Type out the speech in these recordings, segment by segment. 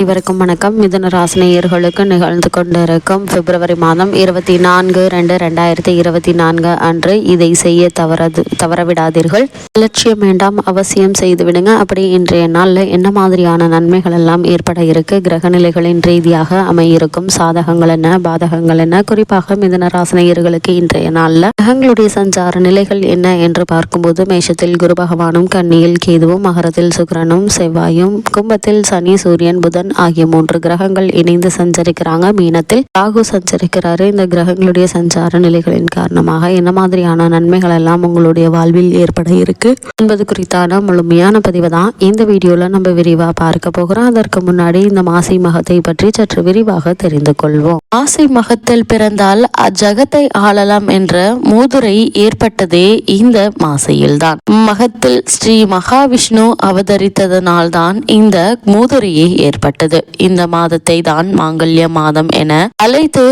அனைவருக்கும் வணக்கம். மிதுன ராசினியர்களுக்கு நிகழ்ந்து கொண்டிருக்கும் பிப்ரவரி மாதம் இருபத்தி நான்கு ரெண்டு ரெண்டாயிரத்தி இருபத்தி நான்கு அன்று இதை செய்ய தவறது தவறவிடாதீர்கள். லட்சியம் வேண்டாம் அவசியம் செய்து விடுங்க. அப்படி இன்றைய நாளில் என்ன மாதிரியான நன்மைகள் எல்லாம் ஏற்பட இருக்கு? கிரக நிலைகளின் ரீதியாக அமையிருக்கும் சாதகங்கள் என்ன பாதகங்கள் என்ன? குறிப்பாக மிதுன ராசினியர்களுக்கு இன்றைய நாளில் கிரகங்களுடைய சஞ்சார நிலைகள் என்ன என்று பார்க்கும்போது மேஷத்தில் குரு பகவானும் கன்னியில் கேதுவும் மகரத்தில் சுக்கிரனும் செவ்வாயும் கும்பத்தில் சனி சூரியன் புதன் ஆகிய மூன்று கிரகங்கள் இணைந்து சஞ்சரிக்கிறாங்க. மீனத்தில் ராகு சஞ்சரிக்கிறாரு. இந்த கிரகங்களுடைய சஞ்சார நிலைகளின் காரணமாக என்ன மாதிரியான நன்மைகள் எல்லாம் உங்களுடைய வாழ்வில் ஏற்பட இருக்கு என்பது குறித்தான முழுமையான பதிவு தான். இந்த வீடியோல நம்ம விரிவா பார்க்க போகிறோம். அதற்கு முன்னாடி இந்த மாசி மகத்தை பற்றி சற்று விரிவாக தெரிந்து கொள்வோம். மாசி மகத்தில் பிறந்தால் அஜகத்தை ஆளலாம் என்ற மூதுரை ஏற்பட்டதே இந்த மாசையில்தான் மகத்தில் ஸ்ரீ மகாவிஷ்ணு அவதரித்ததனால்தான் இந்த மூதுரையை ஏற்பட்டது. இந்த மாதத்தை தான் மாங்கல்ய மாதம் என அழைத்து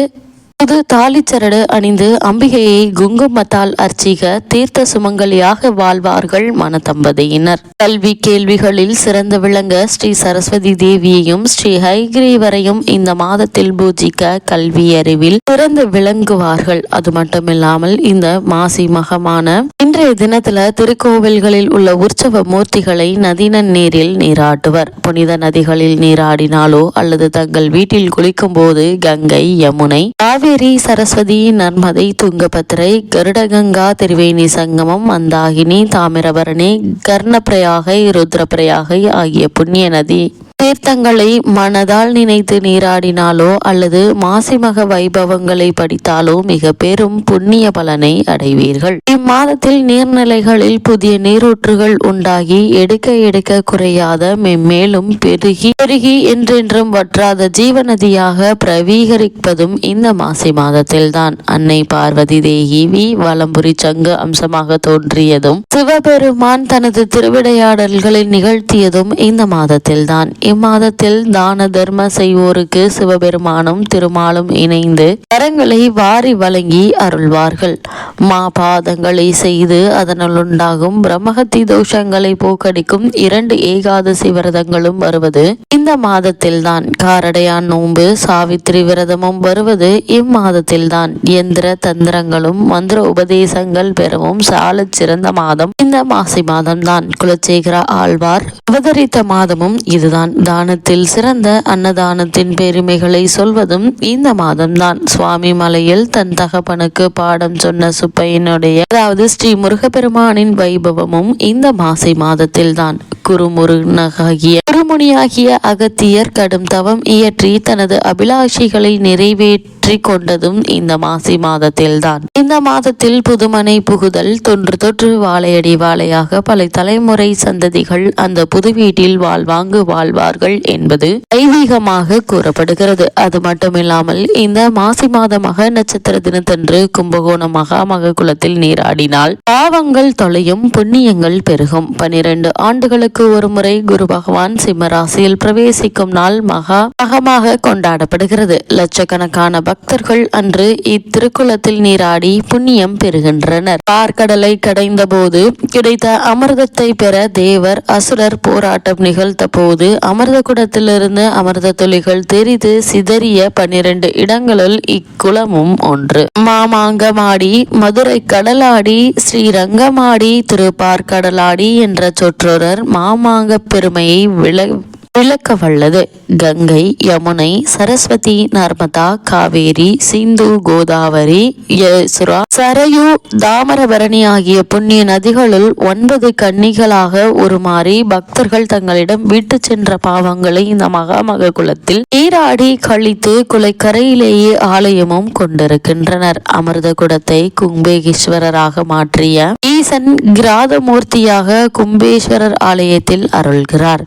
புது தாலிச்சரடு அணிந்து அம்பிகையை குங்குமத்தால் அர்ச்சிக தீர்த்த சுமங்கலியாக வாழ்வார்கள் மனதம்பதியினர். கல்வி கேள்விகளில் சிறந்து விளங்க ஸ்ரீ சரஸ்வதி தேவியையும் ஸ்ரீ ஹைகிரீவரையும் இந்த மாதத்தில் பூஜிக்க கல்வி அறிவில் சிறந்து விளங்குவார்கள். அது மட்டுமில்லாமல் இந்த மாசி மகமான இன்றைய தினத்துல திருக்கோவில்களில் உள்ள உற்சவ மூர்த்திகளை நதின நீரில் நீராட்டுவர். புனித நதிகளில் நீராடினாலோ அல்லது தங்கள் வீட்டில் குளிக்கும் போது கங்கை யமுனை காவேரி சரஸ்வதி நர்மதை துங்கபத்திரை கருடகங்கா திரிவேணி சங்கமம் மந்தாகினி தாமிரபரணி கர்ணப்பிரயாகை ருத்ரப்பிரயாகை ஆகிய புண்ணிய நதி. தீர்த்தங்களை மனதால் நினைத்து நீராடினாலோ அல்லது மாசிமக வைபவங்களை படித்தாலோ மிக பெரும் புண்ணிய பலனை அடைவீர்கள். இம்மாதத்தில் நீர்நிலைகளில் புதிய நீரூற்றுகள் உண்டாகி எடுக்க எடுக்க குறையாத மென்மேலும் பெருகி பெருகி என்றென்றும் வற்றாத ஜீவநதியாக பிரவீகரிப்பதும் இந்த மாசி மாதத்தில்தான். அன்னை பார்வதி தேவி வலம்புரி சங்கு அம்சமாக தோன்றியதும் சிவபெருமான் தனது திருவிடையாடல்களில் நிகழ்த்தியதும் இந்த மாதத்தில்தான். இம்மாதத்தில் தான தர்ம செய்வோருக்கு சிவபெருமானும் திருமாலும் இணைந்து கரங்களை வாரி வழங்கி அருள்வார்கள். மா பாதங்கள் செய்து அதனால் உண்டாகும் பிரம்மஹத்தி தோஷங்களை போக்கடிக்கும் இரண்டு ஏகாதசி விரதங்களும் வருவது. இந்த மாதத்தில்தான் காரடையான் நோன்பு சாவித்திரி விரதமும் வருவது. இம்மாதத்தில்தான் எந்திர தந்திரங்களும் மந்திர உபதேசங்கள் பெறவும் சாலச் சிறந்த மாதம். இந்த மாசி மாதம்தான் குலச்சேகர ஆழ்வார் அவதரித்த மாதமும் இதுதான். தானத்தில் சிறந்த அன்னதானத்தின் பெருமைகளை சொல்வதும் இந்த மாதம்தான். சுவாமி மலையில் தன் தகப்பனுக்கு பாடம் சொன்ன சுப்பையனுடைய அதாவது ஸ்ரீ முருகப்பெருமானின் வைபவமும் இந்த மாசி மாதத்தில்தான். குருமுருகனாகிய குருமுனியாகிய அகத்தியர் கடும் தவம் இயற்றி தனது அபிலாஷிகளை நிறைவேற்றி கொண்டதும் இந்த மாசி மாதத்தில்தான். இந்த மாதத்தில் புதுமனை புகுதல் தொன்று தொற்று வாழையடி வாழையாக பல தலைமுறை சந்ததிகள் அந்த புது வீட்டில் வாழ்வாங்கு வாழ்வார்கள் என்பது ஐதீகமாக கூறப்படுகிறது. அது மட்டுமில்லாமல் இந்த மாசி மாத மக நட்சத்திர தினத்தன்று கும்பகோணம் மகாமக குலத்தில் நீராடினால் பாவங்கள் தொலையும் புண்ணியங்கள் பெருகும். பனிரெண்டு ஆண்டுகளுக்கு ஒரு முறை குரு பகவான் சிம்ம ராசியில் பிரவேசிக்கும் நாள் மகா மகமாக கொண்டாடப்படுகிறது. லட்சக்கணக்கான பக்தர்கள் அன்று இத்திருக்குளத்தில் நீராடி புண்ணியம் பெறுகின்றனர். பார்க்கடலை கடைந்த போது கிடைத்த அமிர்தத்தை பெற தேவர் அசுரர் போராட்டம் நிகழ்த்த போது அமிர்த குடத்திலிருந்து அமிர்த துளிகள் தெரிது சிதறிய பன்னிரண்டு இடங்களுள் இக்குளமும் ஒன்று. மாமாங்கமாடி மதுரை கடலாடி ஸ்ரீரங்கமாடி திருப்பார்கடலாடி என்ற சொற்றொடர் மாமாங்க பெருமையை விள விளக்க வல்லது. கங்கை யமுனை சரஸ்வதி நர்மதா காவேரி சிந்து கோதாவரி யசுரா சரயு தாமரபரணி ஆகிய புண்ணிய நதிகளுள் ஒன்பது கன்னிகளாக உருமாறி பக்தர்கள் தங்களிடம் விட்டு சென்ற பாவங்களை இந்த மகாமக குலத்தில் நீராடி கழித்து குலைக்கரையிலேயே ஆலயமும் கொண்டிருக்கின்றனர். அமிர்த குடத்தை கும்பேகீஸ்வரராக மாற்றிய ஈசன் கிராதமூர்த்தியாக கும்பேஸ்வரர் ஆலயத்தில் அருள்கிறார்.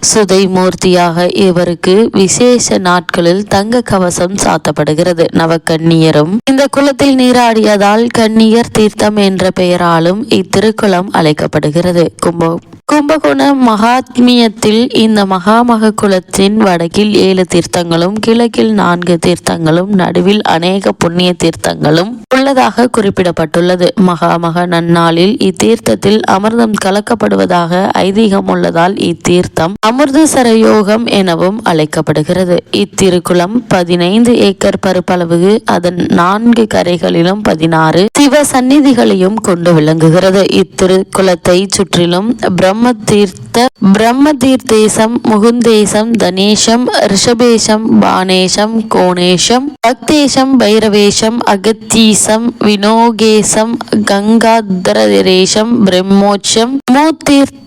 சுதை மூர்த்தியாக இவருக்கு விசேஷ நாட்களில் தங்க கவசம் சாத்தப்படுகிறது. நவக்கன்னியரும் இந்த குளத்தில் நீராடியதால் கன்னியர் தீர்த்தம் என்ற பெயராலும் இத்திருக்குளம் அழைக்கப்படுகிறது. கும்ப கும்பகோணம் மகாத்மியத்தில் இந்த மகாமக குலத்தின் வடக்கில் ஏழு தீர்த்தங்களும் கிழக்கில் நான்கு தீர்த்தங்களும் நடுவில் அநேக புண்ணிய தீர்த்தங்களும் உள்ளதாக குறிப்பிடப்பட்டுள்ளது. மகாமக நன்னாளில் இத்தீர்த்தத்தில் அமிர்தம் கலக்கப்படுவதாக ஐதீகம் உள்ளதால் இத்தீர்த்தம் அமிர்த சரயோகம் எனவும் அழைக்கப்படுகிறது. இத்திருக்குளம் பதினைந்து ஏக்கர் பரப்பளவு அதன் நான்கு கரைகளிலும் பதினாறு சிவ சந்நிதிகளையும் கொண்டு விளங்குகிறது. இத்திருக்குளத்தை சுற்றிலும் பிரம்ம தீர்த்த பிரம்ம தீர்த்தேசம் முகுந்தேசம் தனேஷம் ரிஷபேஷம் பானேஷம் கோணேஷம் பக்தேஷம் பைரவேஷம் அகத்தீசம் வினோகேசம் கங்காதரேஷம் பிரம்மோட்சம்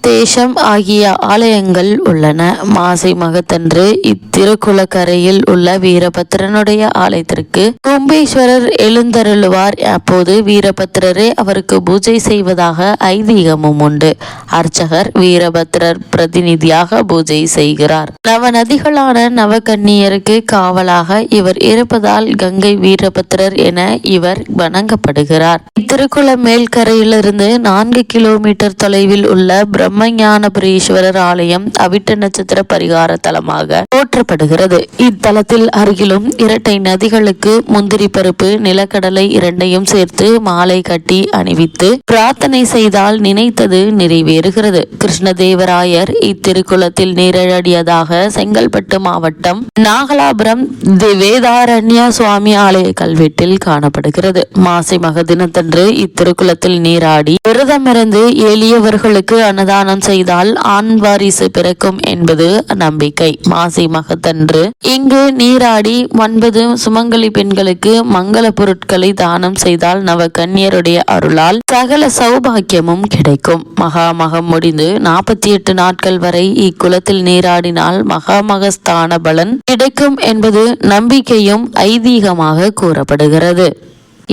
மூத்தீர்த்தேஷம் ஆகிய ஆலயங்கள் உள்ளன. மாசி மகத்தன்று இத்திருக்குளக்கரையில் உள்ள வீரபத்திரனுடைய ஆலயத்திற்கு கும்பேஸ்வரர் எழுந்தருளுவார். அப்போது வீரபத்திரரே அவருக்கு பூஜை செய்வதாக ஐதீகமும் உண்டு. அர்ச்சகர் வீரபத்திரர் பிரதிநிதியாக பூஜை செய்கிறார். நவநதிகளான நவகன்னியருக்கு காவலாக இவர் இருப்பதால் கங்கை வீரபத்திரர் என இவர் வணங்கப்படுகிறார். திருக்குள மேல்கரையிலிருந்து நான்கு கிலோமீட்டர் தொலைவில் உள்ள பிரம்ம பிரம்மஞானபுரீஸ்வரர் ஆலயம் அவிட்ட நட்சத்திர பரிகார தலமாக போற்றப்படுகிறது. இத்தலத்தில் அருகிலும் இரட்டை நதிகளுக்கு முந்திரி பருப்பு நிலக்கடலை இரண்டையும் சேர்த்து மாலை கட்டி அணிவித்து பிரார்த்தனை செய்தால் நினைத்தது நிறைவேறுகிறது. கிருஷ்ணதேவராயர் இத்திருக்குளத்தில் நீரழடியதாக செங்கல்பட்டு மாவட்டம் நாகலாபுரம் தி- சுவாமி ஆலய கல்வெட்டில் காணப்படுகிறது. மாசி மக தினத்தன்று இத்திருக்குளத்தில் நீராடி விரதமிருந்து எளியவர்களுக்கு அன்னதானம் செய்தால் ஆண் வாரிசு பிறக்கும் என்பது நம்பிக்கை. மாசி மகத்தன்று. இங்கு நீராடி ஒன்பது சுமங்கலி பெண்களுக்கு மங்கள பொருட்களை தானம் செய்தால் நவ கன்னியருடைய அருளால் சகல சௌபாக்கியமும் கிடைக்கும். மகாமகம் முடிந்து நாற்பத்தி எட்டு நாட்கள் வரை இக்குளத்தில் நீராடினால் மகாமகஸ்தான பலன் கிடைக்கும் என்பது நம்பிக்கையும் ஐதீகமாக கூறப்படுகிறது.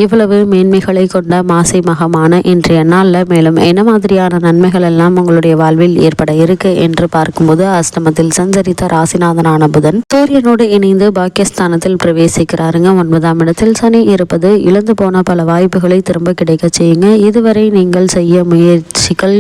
இவ்வளவு மேன்மைகளை கொண்ட மாசி மகமான இன்றைய நாளில் மேலும் என்ன மாதிரியான நன்மைகள் எல்லாம் உங்களுடைய வாழ்வில் ஏற்பட இருக்கு என்று பார்க்கும்போது அஷ்டமத்தில் சஞ்சரித்த ராசிநாதனான புதன் சூரியனோடு இணைந்து பாக்கியஸ்தானத்தில் பிரவேசிக்கிறாருங்க. ஒன்பதாம் இடத்தில் சனி இருப்பது இழந்து போன பல வாய்ப்புகளை திரும்ப கிடைக்க செய்யுங்க. இதுவரை நீங்கள் செய்ய முயற்சிகள்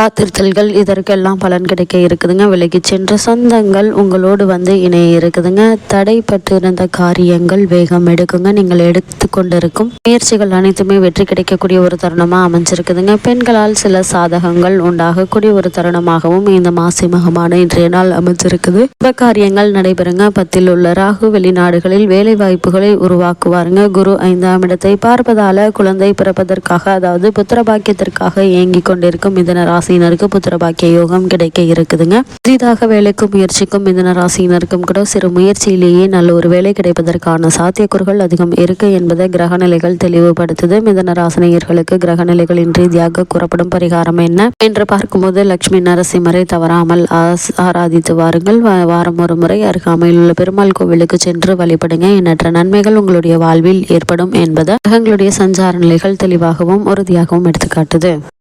காத்திருத்தல்கள் இதற்கெல்லாம் பலன் கிடைக்க இருக்குதுங்க. விலகி சென்ற சொந்தங்கள் உங்களோடு வந்து இணைய இருக்குதுங்க. தடைப்பட்டு இருந்த காரியங்கள் வேகம் எடுக்குங்க. நீங்கள் எடுத்து கொண்டிருக்கும் முயற்சிகள் அனைத்துமே வெற்றி கிடைக்கக்கூடிய ஒரு தருணமா அமைஞ்சிருக்குதுங்க. பெண்களால் சில சாதகங்கள் உண்டாகக்கூடிய ஒரு தருணமாகவும் இந்த மாசி மகமான இன்றைய நாள் அமைஞ்சிருக்குது. சுப காரியங்கள் நடைபெறுங்க. பத்தில் உள்ள ராகு வெளிநாடுகளில் வேலை வாய்ப்புகளை உருவாக்குவாருங்க. குரு ஐந்தாம் இடத்தை பார்ப்பதால குழந்தை பிறப்பதற்காக அதாவது புத்திர பாக்கியத்திற்காக இயங்கி கொண்டிருக்கும் மிதன ராசியினருக்கு புத்திர பாக்கிய யோகம் கிடைக்க இருக்குதுங்க. புதிதாக வேலைக்கு முயற்சிக்கும் மிதன ராசியினருக்கும் கூட சிறு முயற்சியிலேயே நல்ல ஒரு வேலை கிடைப்பதற்கான சாத்தியக்கூறுகள் அதிகம் இருக்கு என்பதை கிரகநிலைகள் தெளிவுபடுத்துது. மிதன ராசினியர்களுக்கு கிரகநிலைகளின் ரீதியாக கூறப்படும் பரிகாரம் என்ன என்று பார்க்கும்போது லட்சுமி நரசிம்மரை தவறாமல் ஆராதித்து வாருங்கள். வாரம் ஒரு முறை அருகாமையில் உள்ள பெருமாள் கோவிலுக்கு சென்று வழிபடுங்க. எண்ணற்ற நன்மைகள் உங்களுடைய வாழ்வில் ஏற்படும் என்பதை கிரகங்களுடைய சஞ்சார நிலைகள் தெளிவாகவும் உறுதியாகவும் எடுத்துக்காட்டுது.